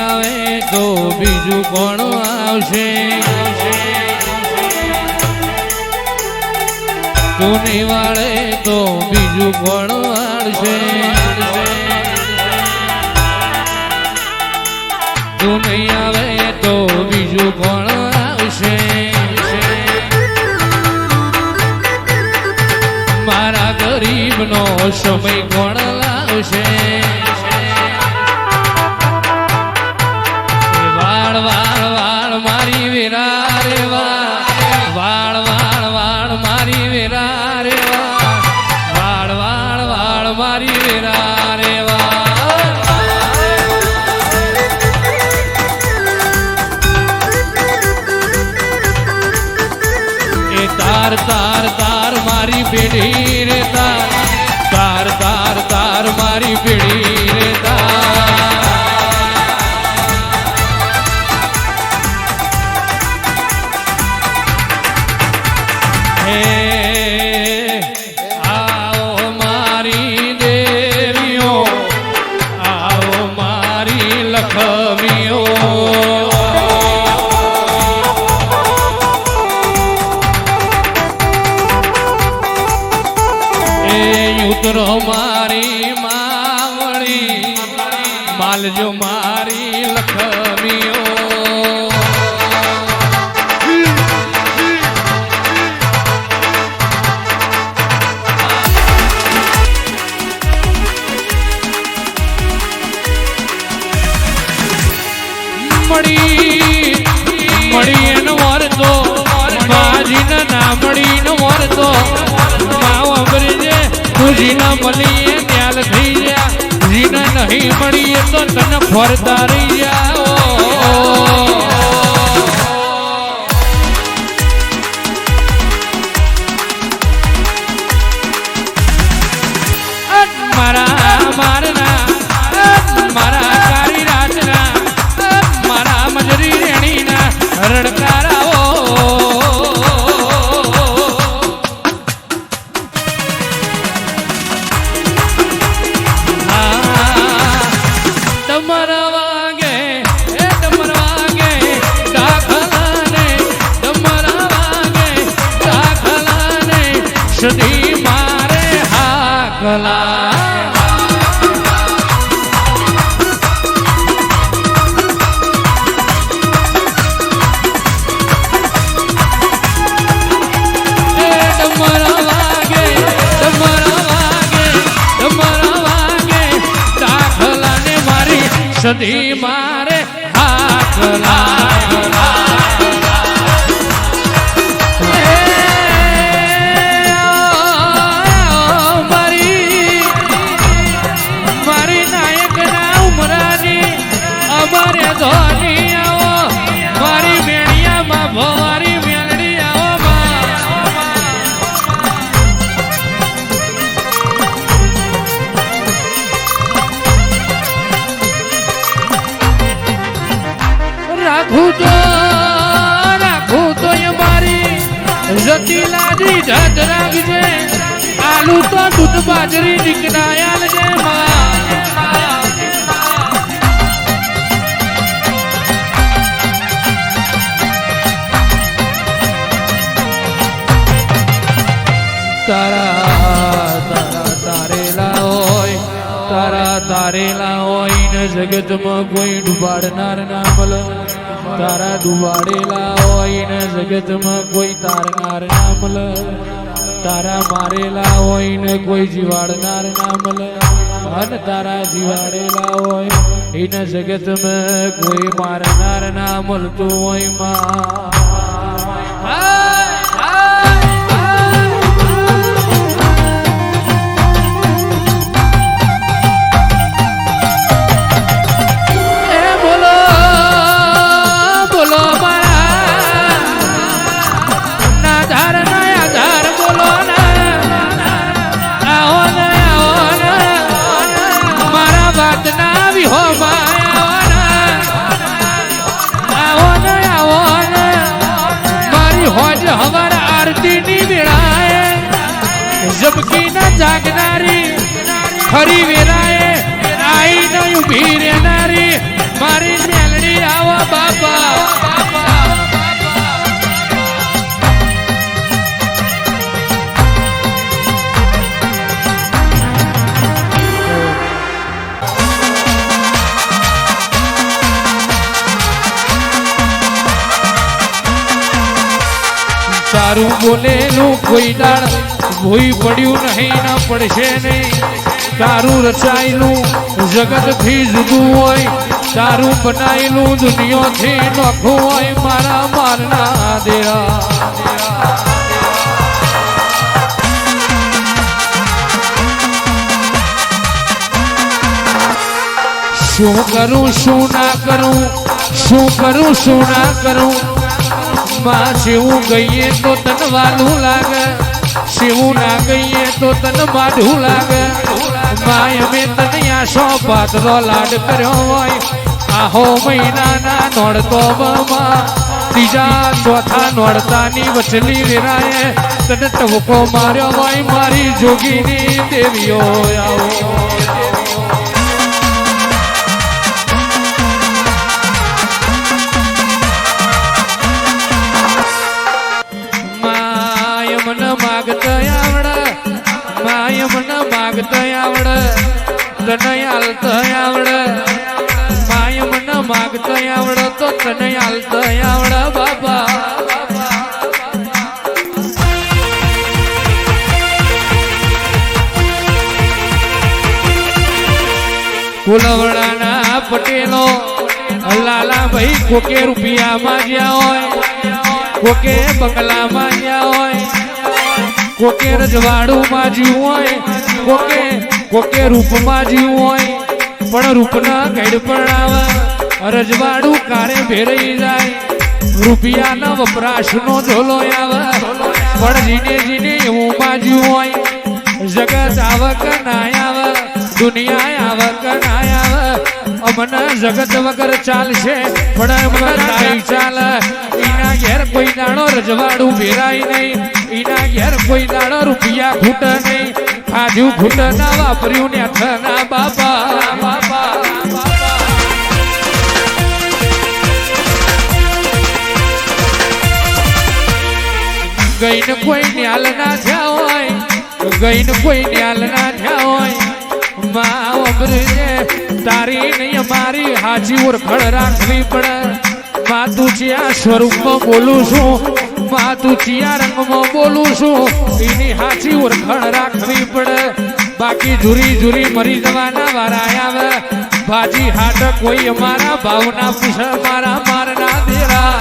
આવે તો બીજું કોણ આવશે? તું વાળે તો બીજું કોણ વાળશે તું આવે તો બીજું કોણ આવશે? મારા ગરીબનો સમય કોણ લાવશે? તાર તાર તાર મારી પેઢી મળી મળી એનો વરતો, માજીને ના મળી નો વરતો અમરીજે તુજીના મળીએ ત્યાલ થઈ ગયા જીને નહીં મળીએ તો તને ફરતા રહી મારા સદી મારે હાકલા મારી જત રાખજે. આલુ તો દૂધ બાજરી નીકળાયા જે તારા તારા, તારેલા હોય, તારા, તારેલા હોય ને જગતમાં કોઈ ડૂબાડનાર ના મળ. તારા ડુબાડેલા હોય ને જગતમાં કોઈ તારનાર ના મળ તારા મારેલા હોય ને કોઈ જીવાડનાર ના મળ અને તારા જીવાડેલા હોય એને જગતમાં કોઈ મારનાર ના મળતું હોયમાં. આજ હવાર આરતી ની વેળાએ, ઝબકી ના જાગનારી, ખરી વેરાએ આઈ ન ઊભી રહેનારી, મારી મેલડી આવો બાપા. તારું બોલેલું કોઈ દાળ ભૂઈ પડ્યું નહીં, ના પડશે નહીં. તારું રચાયેલું જગતથી જુદું હોય, તારું બનાયેલું દુનિયાથી નોખું હોય, મારા મારના દેરા. શું કરું, શું ના કરું, શું કરું, શું ના કરું? માં શિવું ગઈએ તો તન વાલું લાગે. શિવું ના ગઈએ તો તન માઢું લાગે. માય અમે તને આશો પાતળો લાડ કર્યો હોય. આહો મહિનાના નોડતો બમાં ત્રીજા ચોથા નોડતાની વચલી વેરાએ તને ટવકો માર્યો હોય. મારી જોગીની દેવીઓ આવો. માગત આવડ માય મન માગત આવડ તને હાલત આવડ. માય મન માગત આવડ તો તને હાલત આવડ બાબા કુલવડાના પટેલો લાલાભાઈ કોકે રૂપિયા માંગ્યા હોય, કોકે બંગલામાં ગયા હોય. કોકે રજવાડું જીવ હોય, કોકે કોકે રૂપમાં જીવ હોય, પણ રૂપના ગેડ પણ આવે રજવાડું કારે ભેરાઈ જાય, રૂપિયાના વપરાશનો ઝોલો આવે. પણ જીને જીને એવું બાજુ હોય, જગત આવક ના આવે દુનિયા આવક ના આવે. અમને જગત વગર ચાલશે, પણ અમને ચાલે. ઈના ઘેર કોઈ દાણો રજવાડું ભેરાય નહીં. ઈના ઘેર કોઈ દાણો રૂપિયા ખૂટ નહીં. આજુ ખૂટ ના વાપર્યું ને ના બાપા. બાપા ગઈને કોઈ ન્યાલ ના થયા હોય, ગઈને કોઈ ન્યાલ ના થયા હોય. માં અમરજે તારી નહીં મારી હાજી ઓળખણ રાખવી પડે. માં સ્વરૂપમાં બોલું છું. માં તું રંગમાં બોલું છું. એની હાચી ઓળખણ રાખવી પડે. બાકી જુરી જુરી મરી જવાના વારા આવે. ભાજી હાટ કોઈ અમારા ભાવના પૂછ. મારા મારના દેરા.